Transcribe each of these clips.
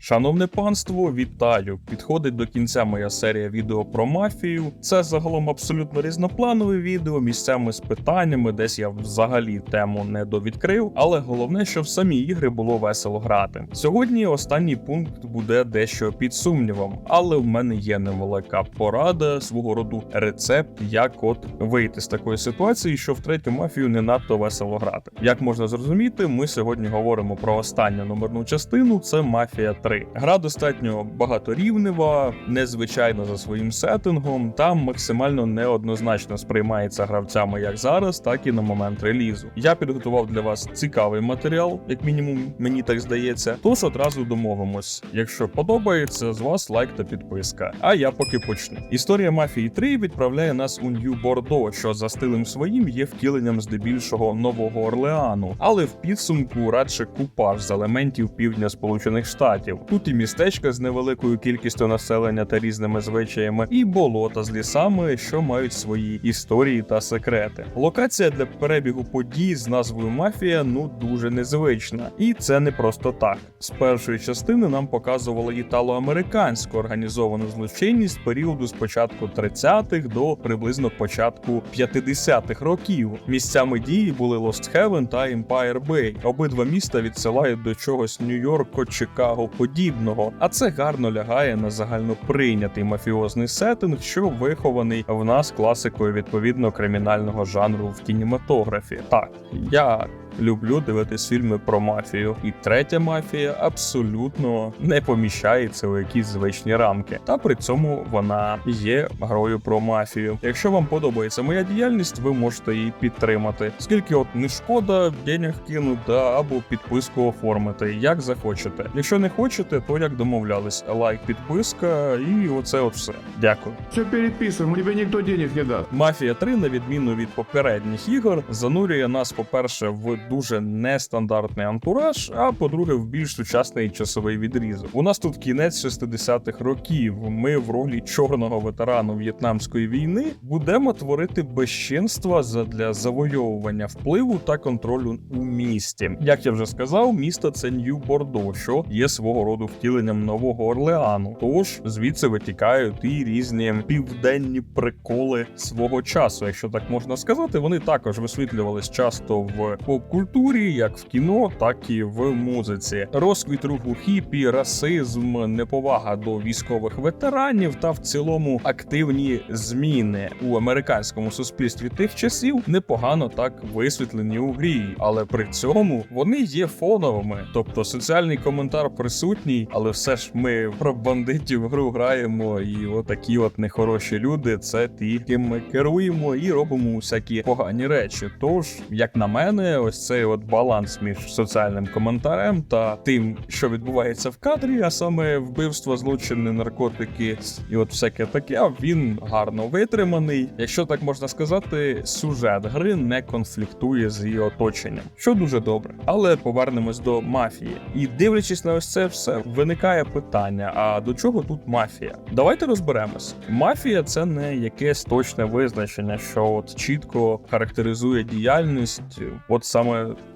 Шановне панство, вітаю! Підходить до кінця моя серія відео про мафію. Це загалом абсолютно різнопланове відео, місцями з питаннями, десь я взагалі тему не довідкрив, але головне, що в самі ігри було весело грати. Сьогодні останній пункт буде дещо під сумнівом, але в мене є невелика порада свого роду рецепт, як от вийти з такої ситуації, що в третю мафію не надто весело грати. Як можна зрозуміти, ми сьогодні говоримо про останню номерну частину. Це мафія 3. Гра достатньо багаторівнева, незвичайна за своїм сеттингом, та максимально неоднозначно сприймається гравцями як зараз, так і на момент релізу. Я підготував для вас цікавий матеріал, як мінімум, мені так здається. Тож одразу домовимось. Якщо подобається, з вас лайк та підписка. А я поки почну. Історія мафії 3 відправляє нас у Нью Бордо, що за стилем своїм є втіленням здебільшого нового Орлеану, але в підсумку радше купаж з елементів півдня Сполучених Штатів. Тут і містечка з невеликою кількістю населення та різними звичаями, і болота з лісами, що мають свої історії та секрети. Локація для перебігу подій з назвою Мафія ну дуже незвична, і це не просто так. З першої частини нам показували італо-американську організовану злочинність періоду з початку 30-х до приблизно початку 50-х років. Місцями дії були Lost Heaven та Empire Bay. Обидва міста відсилають до чогось Нью-Йорко, Чикаго подібного, а це гарно лягає на загальноприйнятий мафіозний сеттинг, що вихований в нас класикою відповідно кримінального жанру в кінематографі. Так, я люблю дивитись фільми про мафію, і третя мафія абсолютно не поміщається у якісь звичні рамки. Та при цьому вона є грою про мафію. Якщо вам подобається моя діяльність, ви можете її підтримати. Скільки от не шкода, денег кинути або підписку оформити, як захочете. Якщо не хочете, то як домовлялись, лайк, підписка і оце от все. Дякую. Все переписываем, тебе никто денег не даст. Мафія 3, на відміну від попередніх ігор, занурює нас, по-перше, в дуже нестандартний антураж, а по-друге, в більш сучасний часовий відрізок. У нас тут кінець 60-х років. Ми в ролі чорного ветерану В'єтнамської війни будемо творити безчинства задля завойовування впливу та контролю у місті. Як я вже сказав, місто це Нью-Бордо, що є свого роду втіленням нового Орлеану. Тож звідси витікають і різні південні приколи свого часу, якщо так можна сказати. Вони також висвітлювались часто в поп-культурі, як в кіно, так і в музиці. Розквіт руху хіпі, расизм, неповага до військових ветеранів та в цілому активні зміни у американському суспільстві тих часів непогано так висвітлені у грі, але при цьому вони є фоновими. Тобто соціальний коментар присутній, але все ж ми про бандитів гру граємо, і отакі от нехороші люди це ті, ким ми керуємо і робимо всякі погані речі. Тож, як на мене, ось цей от баланс між соціальним коментарем та тим, що відбувається в кадрі, а саме вбивство, злочини, наркотики і от всяке таке, він гарно витриманий. Якщо так можна сказати, сюжет гри не конфліктує з її оточенням, що дуже добре. Але повернемось до мафії. І дивлячись на ось це все, виникає питання: а до чого тут мафія? Давайте розберемось. Мафія це не якесь точне визначення, що от чітко характеризує діяльність, от саме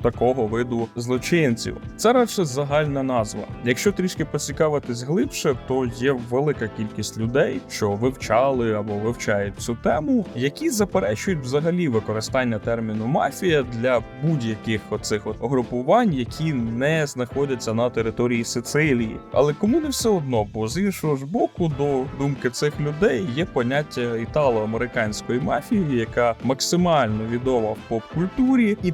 такого виду злочинців. Це радше загальна назва. Якщо трішки поцікавитись глибше, то є велика кількість людей, що вивчали або вивчають цю тему, які заперечують взагалі використання терміну мафія для будь-яких оцих от групувань, які не знаходяться на території Сицилії. Але кому не все одно, бо з іншого ж боку, до думки цих людей є поняття італо-американської мафії, яка максимально відома в поп-культурі, і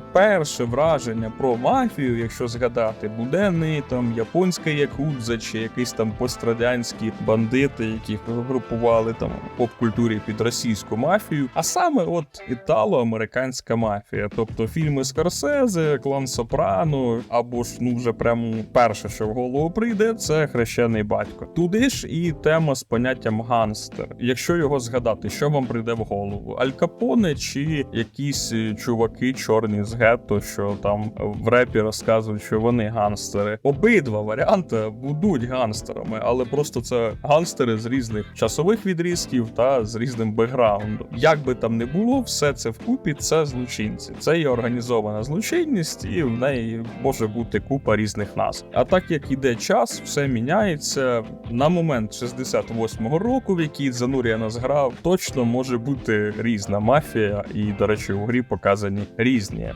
перше враження про мафію, якщо згадати, буде не там японська якудза чи якісь там пострадянські бандити, які групували там поп-культурі під російську мафію, а саме от італо-американська мафія, тобто фільми Скорсезе, Клан Сопрано, або ж ну вже прямо перше, що в голову прийде, це хрещений батько. Туди ж і тема з поняттям ганстер. Якщо його згадати, що вам прийде в голову? Аль Капоне чи якісь е, чуваки чорні з гетто, що там в репі розказують, що вони ганстери. Обидва варіанти будуть ганстерами, але просто це ганстери з різних часових відрізків та з різним бекграундом. Як би там не було, все це вкупі це злочинці. Це є організована злочинність, і в неї може бути купа різних назв. А так як іде час, все міняється. На момент 68-го року, в який Занурія нас грав, точно може бути різна мафія, і, до речі, у грі показані різні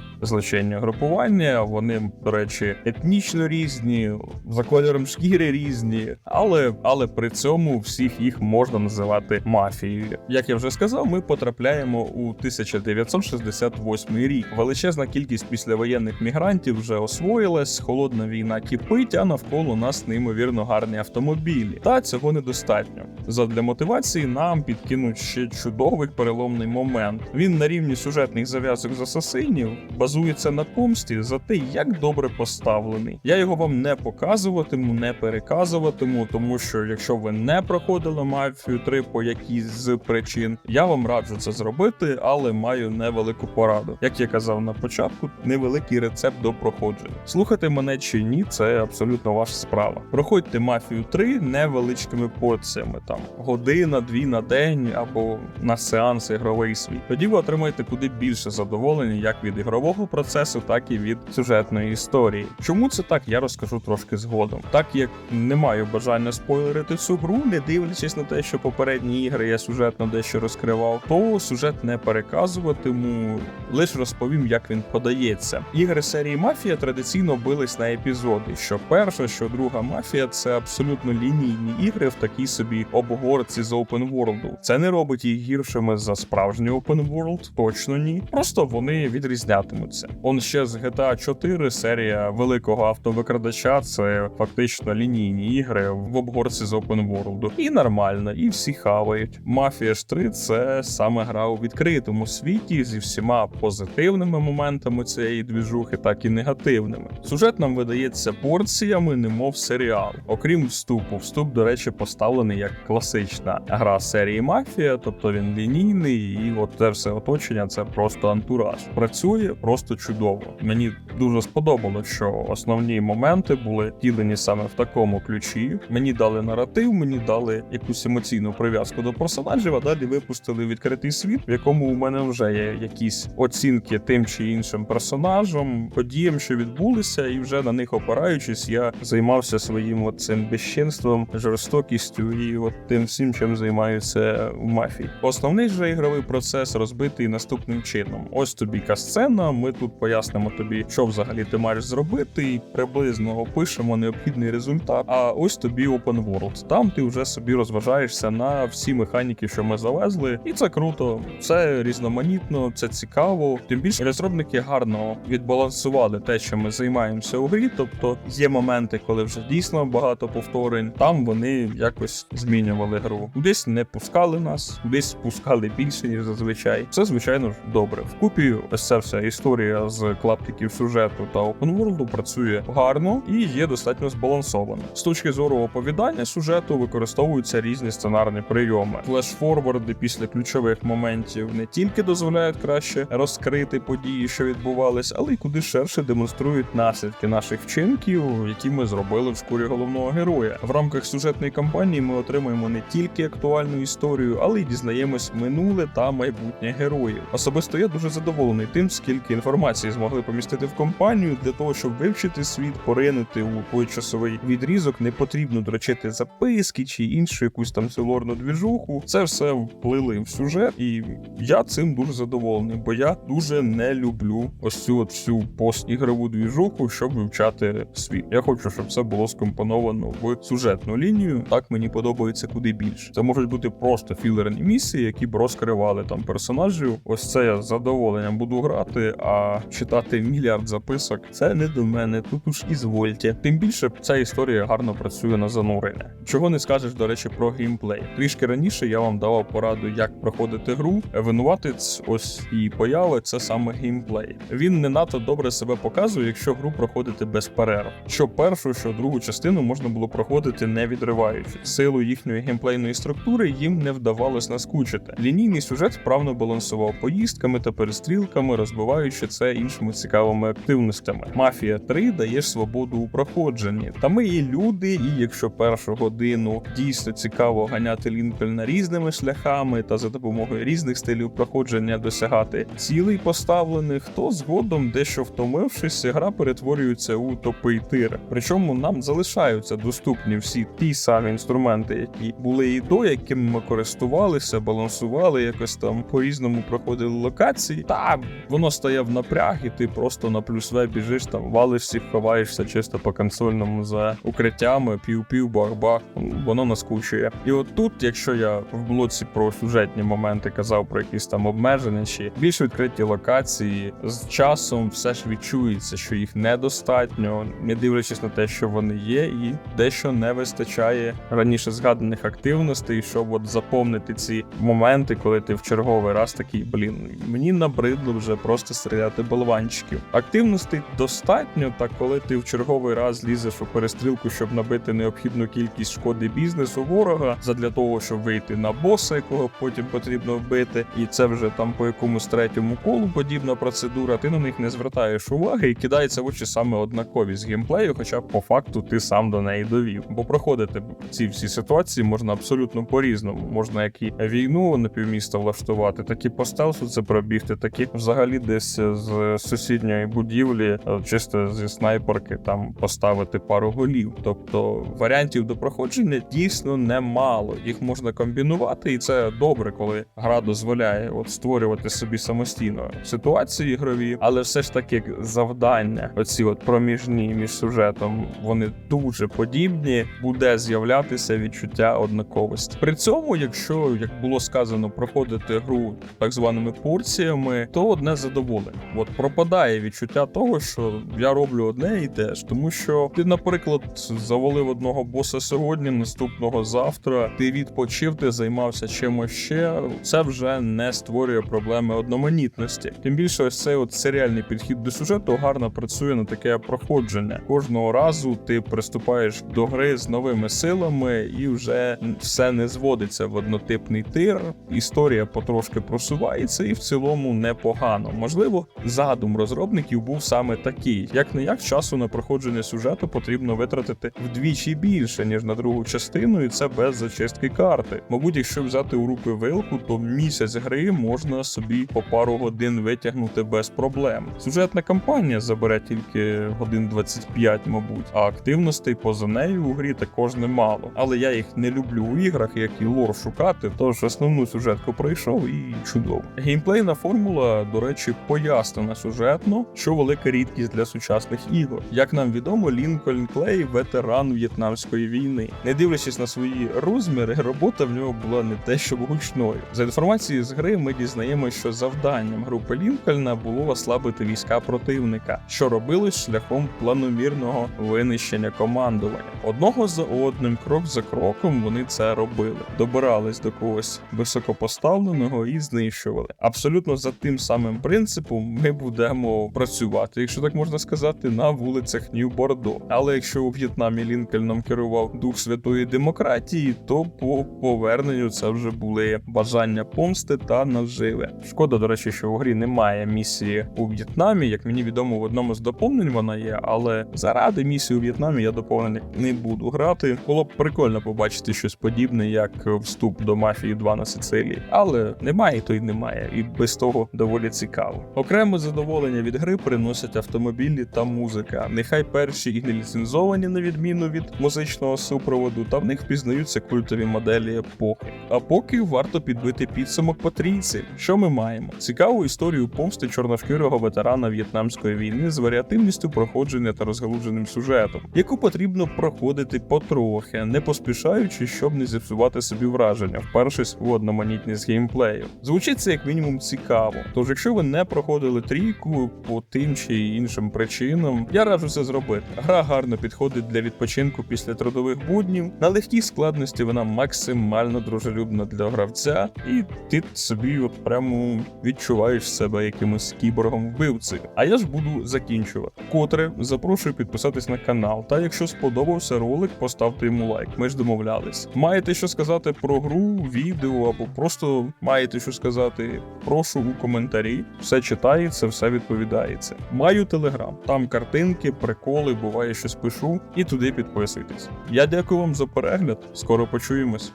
злочинні групування. Вони, до речі, етнічно різні, за кольором шкіри різні, але, але при цьому всіх їх можна називати мафією. Як я вже сказав, ми потрапляємо у 1968 рік. Величезна кількість післявоєнних мігрантів вже освоїлась, холодна війна кипить, а навколо нас неймовірно гарні автомобілі. Та цього недостатньо. Задля мотивації нам підкинуть ще чудовий переломний момент. Він на рівні сюжетних зав'язок з асасинів базується на помсті за те, як добре поставлений. Я його вам не показуватиму, не переказуватиму, тому що якщо ви не проходили мафію 3 по якійсь з причин, я вам раджу це зробити, але маю невелику пораду. Як я казав на початку, невеликий рецепт до проходження. Слухати мене чи ні, це абсолютно ваша справа. Проходьте мафію 3 невеличкими порціями, там година, дві на день або на сеанс ігровий свій. Тоді ви отримаєте куди більше задоволення як від ігрового процесу, так і від сюжетної історії. Чому це так, я розкажу трошки згодом. Так як не маю бажання спойлерити цю гру, не дивлячись на те, що попередні ігри я сюжетно дещо розкривав, то сюжет не переказуватиму, лише розповім, як він подається. Ігри серії Мафія традиційно бились на епізоди. Що перша, що друга мафія це абсолютно лінійні ігри в такій собі обгорці з World. Це не робить їх гіршими за справжній World, точно ні. Просто вони відрізнятимуться. Он ще з GTA 4 серія великого автовикрадача це фактично лінійні ігри в обгорці з Open World. І нормально, і всі хавають. Мафія ж 3 це саме гра у відкритому світі зі всіма позитивними моментами цієї двіжухи, так і негативними. Сюжет нам видається порціями, немов серіал. Окрім вступу, вступ, до речі, поставлений як класична гра серії Мафія, тобто він лінійний, і от це все оточення це просто антураж. Працює просто чудово. Мені дуже сподобалось, що основні моменти були ділені саме в такому ключі. Мені дали наратив, мені дали якусь емоційну прив'язку до персонажів, а далі випустили відкритий світ, в якому у мене вже є якісь оцінки тим чи іншим персонажам, подіям, що відбулися, і вже на них опираючись, я займався своїм от цим безчинством, жорстокістю і от тим всім, чим займаюся в мафії. Основний же ігровий процес розбитий наступним чином: ось тобі касцена. Ми тут пояснимо тобі, що взагалі ти маєш зробити, і приблизно опишемо необхідний результат. А ось тобі open world. Там ти вже собі розважаєшся на всі механіки, що ми завезли, і це круто. Це різноманітно, це цікаво. Тим більше розробники гарно відбалансували те, що ми займаємося у грі. Тобто є моменти, коли вже дійсно багато повторень. Там вони якось змінювали гру. Десь не пускали нас, десь пускали більше ніж зазвичай. Це звичайно ж добре. Вкупі ця вся історія з клаптиків сюжету та опенворлду працює гарно і є достатньо збалансована. З точки зору оповідання сюжету використовуються різні сценарні прийоми. Флеш-форварди після ключових моментів не тільки дозволяють краще розкрити події, що відбувались, але й куди ширше демонструють наслідки наших вчинків, які ми зробили в шкурі головного героя. В рамках сюжетної кампанії ми отримуємо не тільки актуальну історію, але й дізнаємось минуле та майбутнє героїв. Особисто я дуже задоволений тим, скільки інформації змогли помістити в компанію для того, щоб вивчити світ, поринути у той часовий відрізок. Не потрібно дрочити записки чи іншу якусь там силорну двіжуху. Це все вплили в сюжет, і я цим дуже задоволений, бо я дуже не люблю ось цю от всю постігрову двіжуху, щоб вивчати світ. Я хочу, щоб все було скомпоновано в сюжетну лінію. Так мені подобається куди більше. Це можуть бути просто філерні місії, які б розкривали там персонажів. Ось це я з задоволенням буду грати, а читати мільярд записок це не до мене. Тут уж ізвольте. Тим більше ця історія гарно працює на занурення. Чого не скажеш, до речі, про геймплей. Трішки раніше я вам давав пораду, як проходити гру. Винуватець ось і появи це саме геймплей. Він не надто добре себе показує, якщо гру проходити без перерв. Що першу, що другу частину можна було проходити не відриваючи. Силу їхньої геймплейної структури їм не вдавалось наскучити. Лінійний сюжет вправно балансував поїздками та перестрілками, розбиваючи це іншими цікавими активностями. Мафія 3 дає свободу у проходженні. Та ми і люди, і якщо першу годину дійсно цікаво ганяти Лінкольна різними шляхами та за допомогою різних стилів проходження досягати цілей поставлених, то згодом, дещо втомившись, гра перетворюється у топий тир. Причому нам залишаються доступні всі ті самі інструменти, які були і до, якими ми користувалися, балансували, якось там по-різному проходили локації. Та воно стає в напряг, і ти просто на плюс В біжиш, там валиш всіх, ховаєшся чисто по консольному за укриттями, пів-пів, бах-бах. Воно наскучує. І от тут, якщо я в блоці про сюжетні моменти казав про якісь там обмеження чи більш відкриті локації, з часом все ж відчується, що їх недостатньо, не дивлячись на те, що вони є, і дещо не вистачає раніше згаданих активностей, щоб от заповнити ці моменти, коли ти в черговий раз такий, блін, мені набридло вже просто стріляти болванчиків. Активностей достатньо, та коли ти в черговий раз лізеш у перестрілку, щоб набити необхідну кількість шкоди бізнесу ворога, задля того, щоб вийти на боса, якого потім потрібно вбити, і це вже там по якомусь третьому колу подібна процедура. Ти на них не звертаєш уваги і кидається в очі саме однаковість геймплею, хоча по факту ти сам до неї довів. Бо проходити ці всі ситуації можна абсолютно по-різному. Можна як і війну на півміста влаштувати, так і по стелсу це пробігти, так і взагалі десь з сусідньої будівлі, е, чисто зі снайперки, там поставити пару голів. Тобто варіантів до проходження дійсно немало. Їх можна комбінувати, і це добре, коли гра дозволяє от створювати собі самостійно ситуації ігрові, але все ж таки завдання, оці от проміжні між сюжетом, вони дуже подібні. Буде з'являтися відчуття однаковості. При цьому, якщо як було сказано, проходити гру так званими порціями, то одне задоволення. От пропадає відчуття того, що я роблю одне і те ж, тому що ти, наприклад, завалив одного боса сьогодні, наступного завтра. Ти відпочив, ти займався чимось ще. Це вже не створює проблеми одноманітності. Тим більше, ось цей от серіальний підхід до сюжету гарно працює на таке проходження. Кожного разу ти приступаєш до гри з новими силами, і вже все не зводиться в однотипний тир. Історія потрошки просувається, і в цілому непогано. Можливо, задум розробників був саме такий: як не як часу на проходження сюжету потрібно витратити вдвічі більше ніж на другу частину, і це без зачистки карти. Мабуть, якщо взяти у руки вилку, то місяць гри можна собі по пару годин витягнути без проблем. Сюжетна кампанія забере тільки годин 25, мабуть, а активностей поза нею у грі також немало. Але я їх не люблю у іграх, як і лор шукати, тож основну сюжетку пройшов і чудово. Геймплейна формула, до речі, пояснена сюжетно, що велика рідкість для сучасних ігор. Як нам відомо, Лінкольн Клей ветеран В'єтнамської війни. Не дивлячись на свої розміри, робота в нього була не те, щоб гучною. За інформацією з гри, ми дізнаємося, що завданням групи Лінкольна було ослабити війська противника, що робилось шляхом планомірного винищення командування. Одного за одним, крок за кроком, вони це робили. Добирались до когось високопоставленого і знищували. Абсолютно за тим самим принципом ми будемо працювати, якщо так можна сказати, на вулицях Нью-Бордо. Але якщо у В'єтнамі Лінкольном керував дух святої демократії, то по поверненню це вже були бажання помсти та наживи. Шкода, до речі, що у грі немає місії у В'єтнамі. Як мені відомо, в одному з доповнень вона є, але заради місії у В'єтнамі я доповнення не буду грати. Було б прикольно побачити щось подібне, як вступ до мафії 2 на Сицилії. Але немає, то й немає, і без того доволі цікаво. Окреме задоволення від гри приносять автомобілі та музика. Нехай перші і не ліцензовані на відміну від музичного супроводу, та в них впізнаються культові моделі епохи. А поки варто підбити підсумок по трійці. Що ми маємо? Цікаву історію помсти чорношкірого ветерана В'єтнамської війни з варіативністю проходження та розгалуженим сюжетом, яку потрібно проходити потрохи, не поспішаючи, щоб не зіпсувати собі враження, впершись у одноманітність геймплею. Звучить це як мінімум цікаво. Тож, якщо ви не проходили трійку по тим чи іншим причинам, я раджу це зробити. Гра гарно підходить для відпочинку після трудових буднів. На легкій складності вона максимально дружелюбна для гравця, і ти собі от прямо відчуваєш себе якимось кіборгом вбивцею. А я ж буду закінчувати. Котре запрошую підписатись на канал. Та якщо сподобався ролик, поставте йому лайк. Ми ж домовлялись. Маєте що сказати про гру, відео або просто маєте що сказати, прошу у коментарі. Все читається. Це все відповідається. Маю телеграм, там картинки, приколи, буває щось пишу, і туди підписуйтесь. Я дякую вам за перегляд. Скоро почуємось.